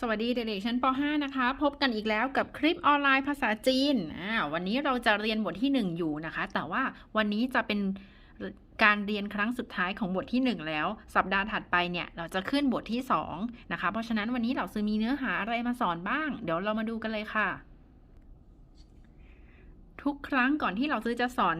สวัสดีเด็กๆชั้นป .5 นะคะ พบกันอีกแล้วกับคลิปออนไลน์ภาษาจีนอ่าวันนี้เราจะเรียนบทที่ 1 อยู่นะคะ แต่ว่าวันนี้จะเป็นการเรียนครั้งสุดท้ายของบทที่ 1 แล้ว สัปดาห์ถัดไปเนี่ยเราจะขึ้นบทที่2นะคะ เพราะฉะนั้นวันนี้เราซื้อมีเนื้อหาอะไรมาสอนบ้าง เดี๋ยวเรามาดูกันเลยค่ะ ทุกครั้งก่อนที่เราซื้อจะสอน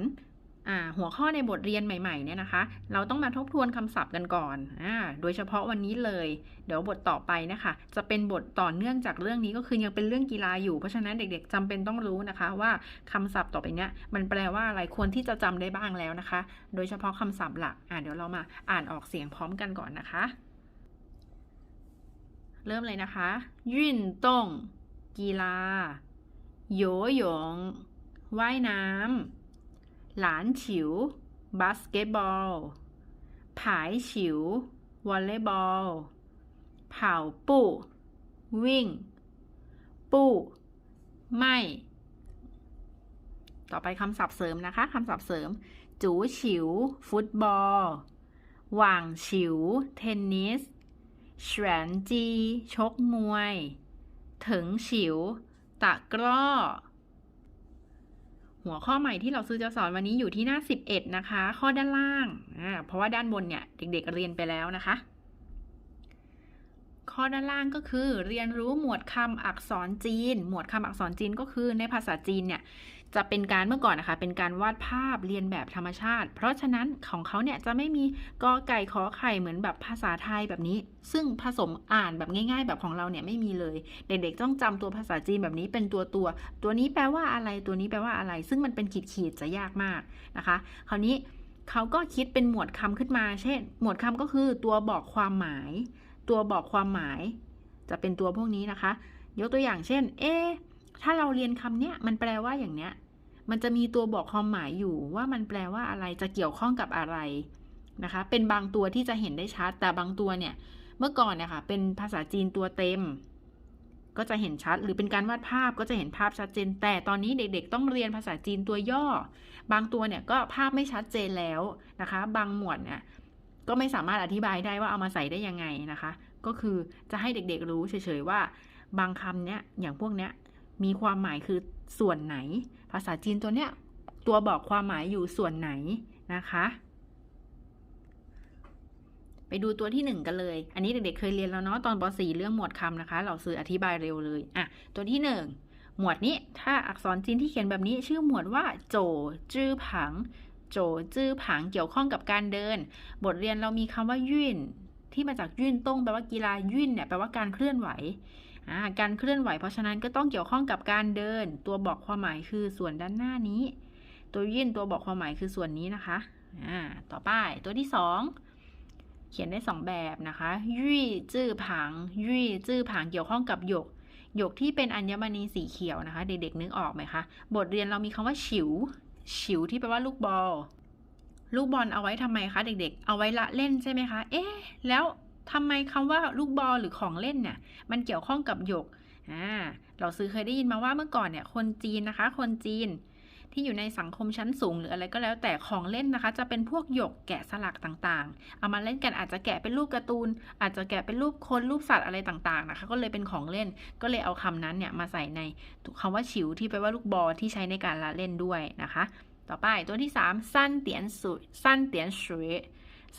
หัวข้อในบทเรียนใหม่ๆเนี่ยนะคะ เราต้องมาทบทวนคำศัพท์กันก่อนอโดยเฉพาะวันนี้เลย เดี๋ยวบทต่อไปนะคะ จะเป็นบทต่อเนื่องจากเรื่องนี้ก็คือยังเป็นเรื่องกีฬาอยู่ เพราะฉะนั้นเด็กๆจำเป็นต้องรู้นะคะ ว่าคำศัพท์ต่อไปเนี้ยมันแปลว่าอะไรควรที่จะจำได้บ้างแล้วนะคะ โดยเฉพาะคำศัพท์หลักเดี๋ยวเรามาอ่านออกเสียงพร้อมกันก่อนนะคะ เริ่มเลยนะคะยื่นต้งกีฬาโยหยงว่ายน้ำ หลานฉิว บาสเกตบอล ผายฉิว วอลเลย์บอล เผาปู้วิ่ง ปู้ไม่ ต่อไปคำศัพท์เสริมนะคะคำศัพท์เสริม จูฉิว ฟุตบอล หว่างฉิว เทนนิสแฉนจี ชกมวย ถึงฉิว ตะกร้อ หัวข้อใหม่ที่เราซื้อจะสอนวันนี้อยู่ที่หน้า 11 นะคะ ข้อด้านล่างอ่าเพราะว่าด้านบนเนี่ย เด็กๆเรียนไปแล้วนะคะ ข้อด้านล่างก็คือ เรียนรู้หมวดคำอักษรจีน หมวดคำอักษรจีนก็คือในภาษาจีนเนี่ยจะเป็นการเมื่อก่อนนะคะ เป็นการวาดภาพเรียนแบบธรรมชาติ เพราะฉะนั้นของเขาเนี่ยจะไม่มีกอไก่ขอไข่เหมือนแบบภาษาไทยแบบนี้ ซึ่งผสมอ่านแบบง่าย ๆ แบบของเราเนี่ยไม่มีเลย เด็กๆต้องจำตัวภาษาจีนแบบนี้เป็นตัวตัว ตัวนี้แปลว่าอะไรตัวนี้แปลว่าอะไร ซึ่งมันเป็นขีดๆจะยากมากนะคะ คราวนี้เขาก็คิดเป็นหมวดคำขึ้นมา เช่น หมวดคำก็คือตัวบอกความหมาย ตัวบอกความหมาย จะเป็นตัวพวกนี้นะคะ ยกตัวอย่างเช่น เอ๊ถ้าเราเรียนคำเนี้ยมันแปลว่าอย่างเนี้ย มันจะมีตัวบอกความหมายอยู่ว่ามันแปลว่าอะไรจะเกี่ยวข้องกับอะไรนะคะ เป็นบางตัวที่จะเห็นได้ชัด แต่บางตัวเนี่ย เมื่อก่อนเนี่ยค่ะ เป็นภาษาจีนตัวเต็ม ก็จะเห็นชัด หรือเป็นการวาดภาพก็จะเห็นภาพชัดเจน แต่ตอนนี้เด็กๆ ต้องเรียนภาษาจีนตัวย่อ บางตัวเนี่ยก็ภาพไม่ชัดเจนแล้วนะคะ บางหมวดเนี่ย ก็ไม่สามารถอธิบายได้ว่าเอามาใส่ได้ยังไงนะคะ ก็คือจะให้เด็กๆรู้เฉยๆว่า บางคำเนี้ยอย่างพวกเนี้ยมีความหมายคือส่วนไหน ภาษาจีนตัวเนี้ยตัวบอกความหมายอยู่ส่วนไหนนะคะ ไปดูตัวที่หนึ่งกันเลย อันนี้เด็กๆเคยเรียนแล้วเนาะตอนป .4 เรื่องหมวดคำนะคะ เราซื้ออธิบายเร็วเลยอะตัวที่หนึ่งหมวดนี้ถ้าอักษรจีนที่เขียนแบบนี้ชื่อหมวดว่าโจจื้อผัง โจจื้อผังเกี่ยวข้องกับการเดิน บทเรียนเรามีคำว่ายื่นที่มาจากยื่นต้งแปลว่ากีฬายื่นเนี่ยแปลว่าการเคลื่อนไหวการเคลื่อนไหว เพราะฉะนั้นก็ต้องเกี่ยวข้องกับการเดิน ตัวบอกความหมายคือส่วนด้านหน้านี้ ตัวยื่นตัวบอกความหมายคือส่วนนี้นะคะต่อไปตัวที่สองเขียนได้สองแบบนะคะยี่จื้อผังยี่จื้อผังเกี่ยวข้องกับหยกหยกที่เป็นอัญมณีสีเขียวนะคะ เด็กๆนึกออกไหมคะ บทเรียนเรามีคำว่าฉิว ฉิวที่แปลว่าลูกบอล ลูกบอลเอาไว้ทำไมคะเด็ก ๆ เอาไว้ละเล่นใช่ไหมคะ เอ๊ะ แล้วทำไมคำว่าลูกบอลหรือของเล่นเนี่ย มันเกี่ยวข้องกับหยก อ่า เราซื้อเคยได้ยินมาว่าเมื่อก่อนเนี่ย คนจีนนะคะ คนจีน ที่อยู่ในสังคมชั้นสูงหรืออะไรก็แล้วแต่ของเล่นนะคะ จะเป็นพวกหยกแกะสลักต่างๆ เอามาเล่นกันอาจจะแกะเป็นรูปการ์ตูน อาจจะแกะเป็นรูปคนรูปสัตว์อะไรต่างๆนะคะ ก็เลยเป็นของเล่นก็เลยเอาคำนั้นเนี่ยมาใส่ในคำว่าฉิวที่แปลว่าลูกบอลที่ใช้ในการละเล่นด้วยนะคะ ต่อไปตัวที่3สั้นเตียนสุยสั้นเตียนสุย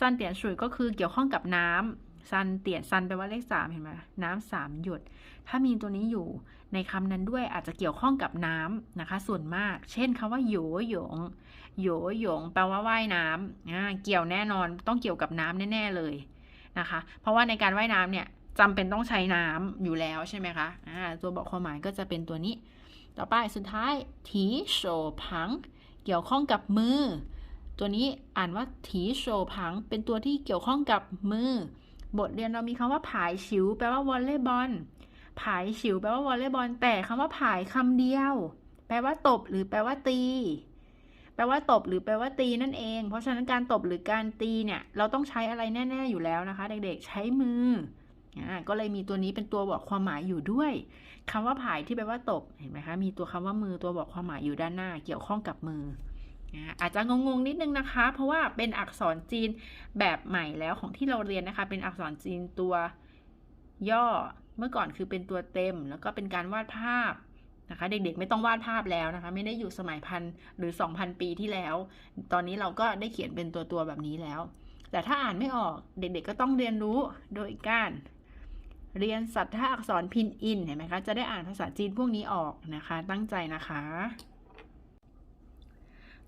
สั้นเตียนสุยก็คือเกี่ยวข้องกับน้ำซันเตียนซันแปลว่าเลขสามเห็นไหมน้ำสามหยด ถ้ามีตัวนี้อยู่ ในคำนั้นด้วยอาจจะเกี่ยวข้องกับน้ำนะคะ ส่วนมาก เช่นคำว่าโยหยงโยหยงแปลว่าว่ายน้ำอ่าเกี่ยวแน่นอนต้องเกี่ยวกับน้ำแน่ ๆเลยนะคะ เพราะว่าในการว่ายน้ำเนี่ยจำเป็นต้องใช้น้ำอยู่แล้วใช่ไหมคะอ่าตัวบอกความหมายก็จะเป็นตัวนี้ ต่อไปสุดท้ายถีโฉพัง เกี่ยวข้องกับมือ ตัวนี้อ่านว่าถีโฉพัง เป็นตัวที่เกี่ยวข้องกับมือ บทเรียนเรามีคำว่าผายฉิว แปลว่าวอลเลย์บอล ผายฉิวแปลว่าวอลเลย์บอลแต่คำว่าผายคำเดียว แปลว่าตบหรือแปลว่าตี แปลว่าตบหรือแปลว่าตีนั่นเอง เพราะฉะนั้นการตบหรือการตีเนี่ยเราต้องใช้อะไรแน่ ๆอยู่แล้วนะคะ เด็กๆใช้มืออก็เลยมีตัวนี้เป็นตัวบอกความหมายอยู่ด้วยคำว่าผายที่แปลว่าตบเห็นไหมคะมีตัวคำว่ามือตัวบอกความหมายอยู่ด้านหน้า เกี่ยวข้องกับมืออาจจะงงๆนิดนึงนะคะ เพราะว่าเป็นอักษรจีนแบบใหม่แล้วของที่เราเรียนนะคะ เป็นอักษรจีนตัวย่อ เมื่อก่อนคือเป็นตัวเต็ม แล้วก็เป็นการวาดภาพนะคะ เด็กๆไม่ต้องวาดภาพแล้วนะคะ ไม่ได้อยู่สมัยพันหรือ 2,000 ปีที่แล้ว ตอนนี้เราก็ได้เขียนเป็นตัวตัวๆแบบนี้แล้ว แต่ถ้าอ่านไม่ออกเด็กๆก็ต้องเรียนรู้โดยการเรียนสัตว์ท่าอักษรพินอินเห็นไหมคะ จะได้อ่านภาษาจีนพวกนี้ออกนะคะ ตั้งใจนะคะ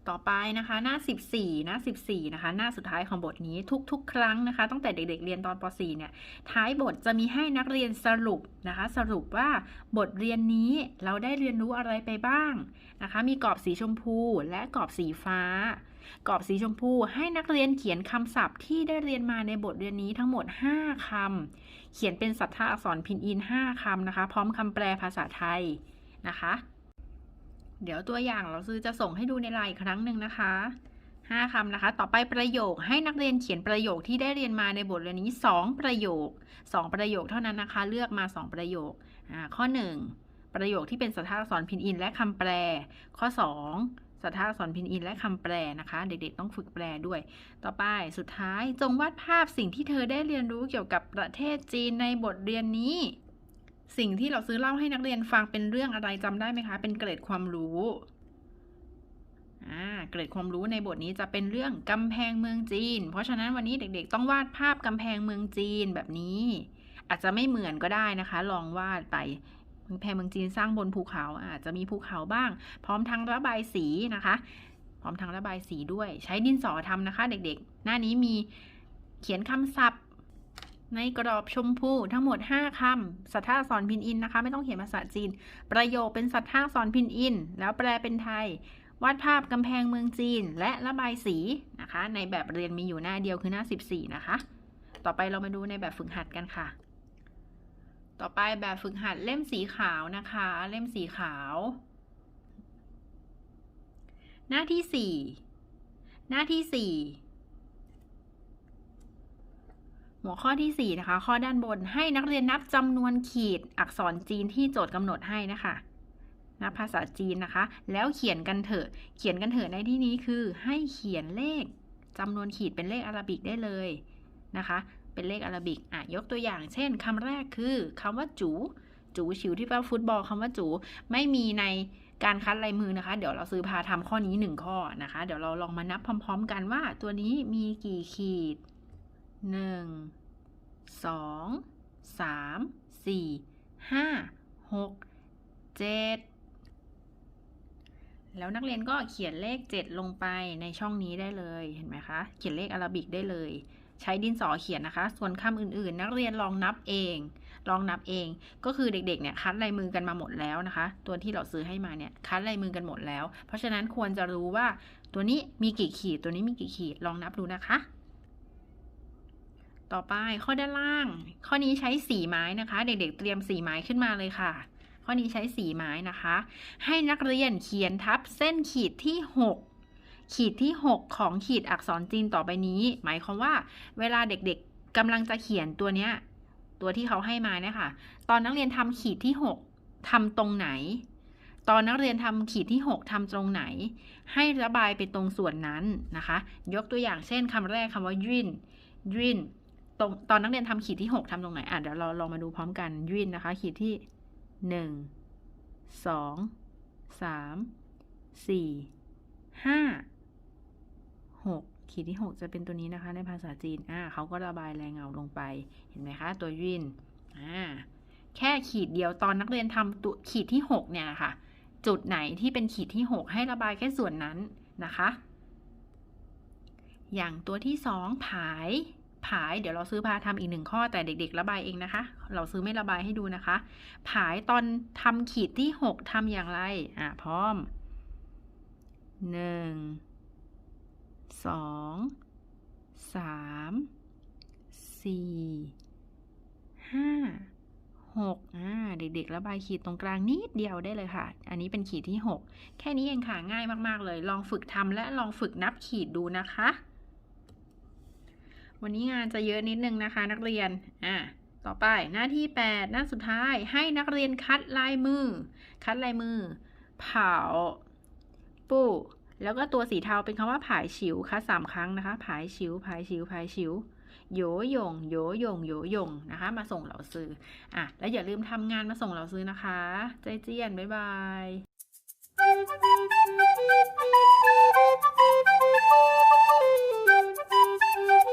ต่อไปนะคะ หน้า 14 หน้า 14 นะคะ หน้าสุดท้ายของบทนี้ทุกๆ ครั้งนะคะ ตั้งแต่เด็กๆ เรียนตอนป .4 เนี่ย ท้ายบทจะมีให้นักเรียนสรุปนะคะ สรุปว่าบทเรียนนี้เราได้เรียนรู้อะไรไปบ้างนะคะ มีกรอบสีชมพูและกรอบสีฟ้า กรอบสีชมพูให้นักเรียนเขียนคำศัพท์ที่ได้เรียนมาในบทเรียนนี้ทั้งหมด 5คำเขียนเป็นสัทธาอักษรพินอิน 5คำนะคะ พร้อมคำแปลภาษาไทยนะคะ เดี๋ยวตัวอย่างเราซื้อจะส่งให้ดูในไลน์อีกครั้งหนึ่งนะคะห้าคำนะคะ ต่อไปประโยคให้นักเรียนเขียนประโยคที่ได้เรียนมาในบทเรียนนี้สองประโยคสองประโยคเท่านั้นนะคะ เลือกมาสองประโยคอ่าข้อหนึ่งประโยคที่เป็นสัทธาอักษรพินอิน และคำแปล ข้อสองสัทธาอักษรพินอิน และคำแปลนะคะ เด็กๆต้องฝึกแปลด้วย ต่อไปสุดท้ายจงวาดภาพสิ่งที่เธอได้เรียนรู้เกี่ยวกับประเทศจีนในบทเรียนนี้ สิ่งที่เราซื้อเล่าให้นักเรียนฟังเป็นเรื่องอะไรจำได้ไหมคะ เป็นเกร็ดความรู้อ่าเกร็ดความรู้ในบทนี้จะเป็นเรื่องกำแพงเมืองจีน เพราะฉะนั้นวันนี้เด็กๆ ต้องวาดภาพกำแพงเมืองจีนแบบนี้ อาจจะไม่เหมือนก็ได้นะคะ ลองวาดไปกำแพงเมืองจีนสร้างบนภูเขาอาจจะมีภูเขาบ้าง พร้อมทั้งระบายสีนะคะ พร้อมทั้งระบายสีด้วย ใช้ดินสอทำนะคะ เด็กๆ หน้านี้มีเขียนคำศัพท์ ในกรอบชมพูทั้งหมด 5คำสัทธาอักษรพินอินนะคะ ไม่ต้องเขียนภาษาจีน ประโยคเป็นสัทธาอักษรพินอิน แล้วแปลเป็นไทย วาดภาพกำแพงเมืองจีนและระบายสีนะคะ ในแบบเรียนมีอยู่หน้าเดียวคือหน้า 14 นะคะ ต่อไปเรามาดูในแบบฝึกหัดกันค่ะ ต่อไปแบบฝึกหัดเล่มสีขาวนะคะ เล่มสีขาว หน้าที่ 4 หน้าที่ 4 หัวข้อที่ 4 นะคะ ข้อด้านบนให้นักเรียนนับจำนวนขีดอักษรจีนที่โจทย์กำหนดให้นะคะนับภาษาจีนนะคะ แล้วเขียนกันเถอะ เขียนกันเถอะในที่นี้คือ ให้เขียนเลขจำนวนขีดเป็นเลขอาราบิกได้เลยนะคะ เป็นเลขอาราบิกอะยกตัวอย่าง เช่นคำแรกคือคำว่าจูจูฉิวที่แปลฟุตบอลคำว่าจูไม่มีในการคัดลายมือนะคะ เดี๋ยวเราซื้อพาทำข้อนี้หนึ่งข้อนะคะ เดี๋ยวเราลองมานับพร้อม ๆ กันว่าตัวนี้มีกี่ขีด หนึ่งสองสามสี่ห้าหกเจ็ดแล้วนักเรียนก็เขียนเลข 7 ลงไปในช่องนี้ได้เลยเห็นไหมคะ เขียนเลขอาราบิกได้เลย ใช้ดินสอเขียนนะคะ ส่วนคำอื่นๆ นักเรียนลองนับเอง ลองนับเอง ก็คือเด็กๆเนี่ยคัดลายมือกันมาหมดแล้วนะคะ ตัวที่เราซื้อให้มาเนี่ยคัดลายมือกันหมดแล้ว เพราะฉะนั้นควรจะรู้ว่าตัวนี้มีกี่ขีดตัวนี้มีกี่ขีดลองนับดูนะคะ ต่อไปข้อด้านล่าง ข้อนี้ใช้สีไม้นะคะ เด็กๆเตรียมสีไม้ขึ้นมาเลยค่ะ ข้อนี้ใช้สีไม้นะคะ ให้นักเรียนเขียนทับเส้นขีดที่ 6 ขีดที่ 6 ของขีดอักษรจีนต่อไปนี้ หมายความว่า เวลาเด็กๆกำลังจะเขียนตัวเนี้ยตัวที่เขาให้มาเนี่ยค่ะ ตอนนักเรียนทำขีดที่ 6ทำตรงไหน ตอนนักเรียนทำขีดที่ 6ทำตรงไหน ให้ระบายไปตรงส่วนนั้นนะคะ ยกตัวอย่างเช่นคำแรกคำว่ายื่นยื่น ตรงตอนนักเรียนทำขีดที่6ทำตรงไหนอะเดี๋ยวเราลองมาดูพร้อมกันยื่นนะคะ ขีดที่1 2 3 4 5 6ขีดที่6จะเป็นตัวนี้นะคะ ในภาษาจีนอ่าเขาก็ระบายแรงเงาลงไปเห็นไหมคะ ตัวยินอ่าแค่ขีดเดียวตอนนักเรียนทำตัวขีดที่6เนี่ยค่ะ จุดไหนที่เป็นขีดที่6ให้ระบายแค่ส่วนนั้นนะคะ อย่างตัวที่2ผาย ผายเดี๋ยวเราซื้อพาทำอีกหนึ่งข้อแต่เด็ก ๆ ระบายเองนะคะ เราซื้อไม่ระบายให้ดูนะคะ ผายตอนทำขีดที่ 6ทำอย่างไรอะพร้อมหนึ่งสองสามสี่ห้าหกอ่าเด็กๆระบายขีดตรงกลางนิดเดียวได้เลยค่ะ อันนี้เป็นขีดที่หกแค่นี้เองค่ะง่ายมากๆเลย ลองฝึกทำและลองฝึกนับขีดดูนะคะ วันนี้งานจะเยอะนิดนึงนะคะนักเรียน อะต่อไปหน้าที่ 8 หน้าสุดท้ายให้นักเรียนคัดลายมือ คัดลายมือ เผา ปู้ แล้วก็ตัวสีเทาเป็นคำว่าผายฉิวคัดสามครั้งนะคะ ผายฉิว ผายฉิว ผายฉิวโยโยงโยโยงโยโยงนะคะ มาส่งเหล่าซื้ออะ แล้วอย่าลืมทำงานมาส่งเหล่าซื้อนะคะ ใจเจียน บ๊ายบาย